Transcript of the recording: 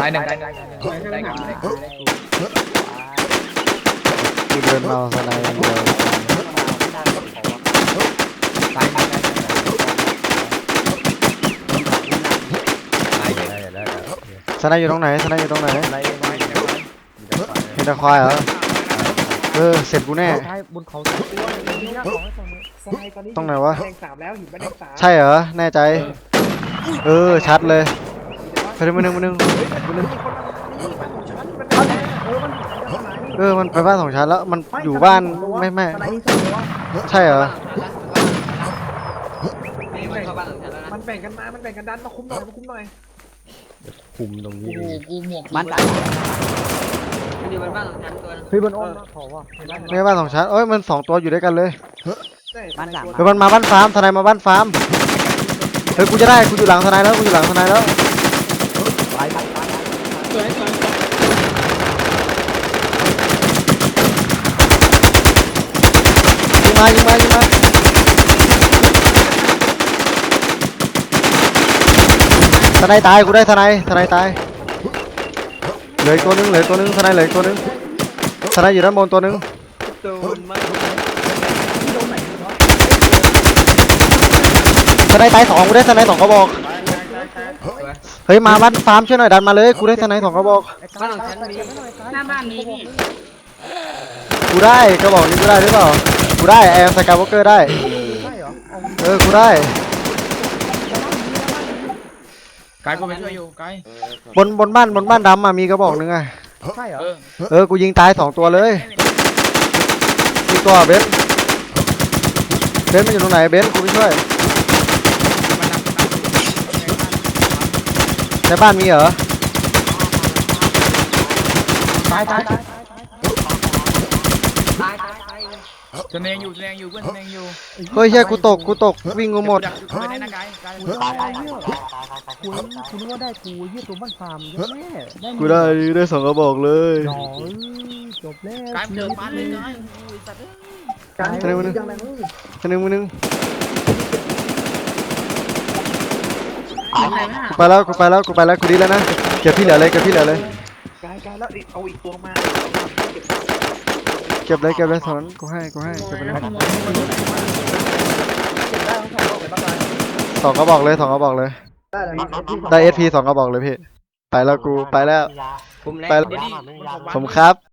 ตายหนึ่งตายหนึ่งได้กันได้ได้กันเดินมาเอาสไนด์อย่างเดียวตายตายหนึ่งตายหนึ่งได้แล้สไนด์อยู่ตรงไหนสไนด์อยู่ตรงไหนเห็นตะควายเหรอเออเสร็จกูแน่บนเขาต้องไนตอนนี้ตรงไหนวะแดงสามแล้วหินแดงสามใช่เหรอแน่ใจ เออชัดเลย ไปหนึ่งมาหนึ่งมาหนึ่งมาหนึ่งเออมันอยู่ในไหนเออมันไปบ้านสองชั้นแล้วมันอยู่บ้านไม่ไม่สไนนี่สองตัวใช่เหรอนี่มันเข้าบ้านหลังฉันแล้วนะมันแบ่งกันมา มันแบ่งกันดันมาคุ้มหน่อยมาคุ้มหน่อยคุมตรงนี้กูกูหมวกบ้านตายมันอยู่บนบ้านหลังฉันตัวนึงเฮ้ยบนอ้อมขอว่ะไม่ใช่บ้านสองชั้นเอ้ยมันสองตัวอยู่ด้วยกันเลยบ้านสามเฮ้ยมันมาบ้านฟาร์มทนายมาบ้านฟาร์มเฮ้ยกูจะได้กูอยู่หลังทนายแล้วกูอยู่หลังทนายแล้วไปไปไป สวยสวยยิงมายิงมายิงมาทนายตายกูได้ทนายทนายตายเหลืออีกตัวหนึงเหลือตัวหนึงทนายเหลือตัวหนึงทนายอยู่ด้านบนตัวหนึงโดนมาทนายตายสองกูได้ทนายสองกระบอก เฮ้ยมาบ้านฟาร์มช่วยหน่อยดันมาเลยกูได้ทนายสองกระบอกบ้านหลังฉันมีหน้าบ้านนี้พี่กูได้กระบอกนี้กูได้หรือเปล่ากูได้แอมสกายวอล์กเกอร์ได้ใช่เหรอเอาเออกูได้กายกูไปช่วยอยู่กายบนบนบ้านบนบ้านดำอะมีกระบอกหนึงอะใช่เหรอเออเออกูยิงตายสองตัวเลยมีตัวเบนซ์เบนซ์มันอยู่ตรงไหนเบนซ์กูไปช่วย มันนำมันนำ ในบ้านมีเหรอ ตายตายตายตายตายตายแสดงอยู่แสดงอยู่เพื่อนแสดงอยู่เฮ้ยเฮียกูตกกูตกวิ่งกูหมดดักอยู่ในนั้นกายกายกูตายเนี่ยกูกูนึกว่าได้กูเยี่ยตัวบ้านฟาร์มเยอะแม่ได้กูได้ได้สองกระบอกเลยหน่อยจบแล้วกายมันเดินบ้านเลยกายอุ้ยสัตว์เอ้ยการเร็วๆนะยังไงมึงอันหนึงอันหนึง เอาไหนนะกูไปแล้วกูไปแล้วกูไปแล้วกูดีแล้วนะเก็บที่เหลือเลยเก็บที่เหลือเลยกายกายแล้วเอาอีกตัวมาเก็บเลยเก็บเลยสอนกูให้กูให้เก็บไปเลยเก็บได้ทั้งสองเลยบ้างสองกระบอกเลยสองกระบอกเลยได้เลย ได้เอสพีสองกระบอกเลยพี่ไปแล้วกูไปแล้วผมแรงไปเดี๋ยวดิผมครับ